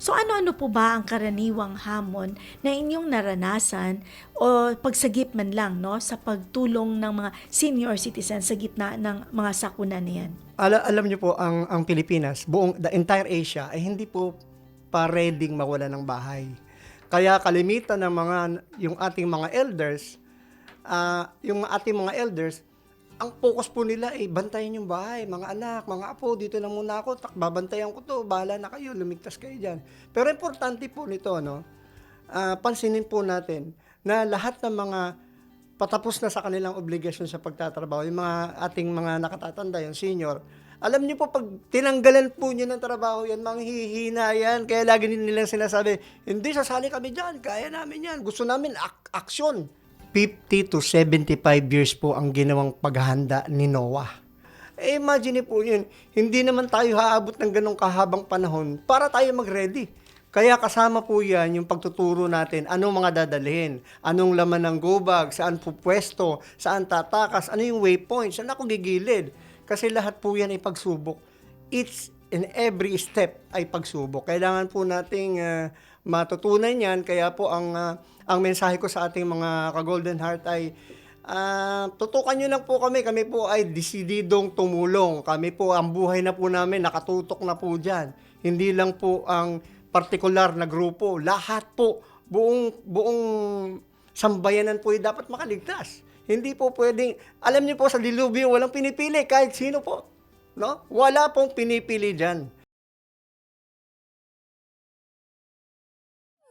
So ano-ano po ba ang karaniwang hamon na inyong naranasan o pagsagip man lang no sa pagtulong ng mga senior citizens sa gitna ng mga sakuna na yan? Ala, alam niyo po, ang, ang Pilipinas, buong, the entire Asia, ay hindi po pa reading mawala ng bahay. Kaya kalimitan ng mga, yung ating mga elders, ah, yung ating mga elders, ang focus po nila ay bantayan yung bahay, mga anak, mga apo, dito na muna ako, tak, babantayan ko to, bahala na kayo, lumigtas kayo dyan. Pero importante po nito, no, ah, pansinin po natin na lahat ng mga patapos na sa kanilang obligasyon sa pagtatrabaho, yung mga ating mga nakatatanda, yung senior, alam niyo po, pag tinanggalan po niyo ng trabaho yan, manghihina yan. Kaya lagi nilang sinasabi, hindi, sasali kami dyan, kaya namin yan, gusto namin ak- aksyon. 50 to 75 years po ang ginawang paghahanda ni Noah. Eh, imagine po yun, hindi naman tayo haabot ng ganong kahabang panahon para tayo mag-ready. Kaya kasama po yan yung pagtuturo natin, anong mga dadalhin, anong laman ng go bag, saan po pwesto, saan tatakas, ano yung waypoint, saan ako gigilid. Kasi lahat po yan ay pagsubok. Each and every step ay pagsubok. Kailangan po nating ah, matutunan yan. Kaya po ang, ah, ang mensahe ko sa ating mga ka-Golden Heart ay Ah, tutukan nyo lang po kami. Kami po ay desididong tumulong. Kami po, ang buhay na po namin, nakatutok na po dyan. Hindi lang po ang partikular na grupo. Lahat po, buong, buong sambayanan po ay dapat makaligtas. Hindi po pwedeng, alam niyo po sa dilubyo, walang pinipili, kahit sino po. No? Wala pong pinipili dyan.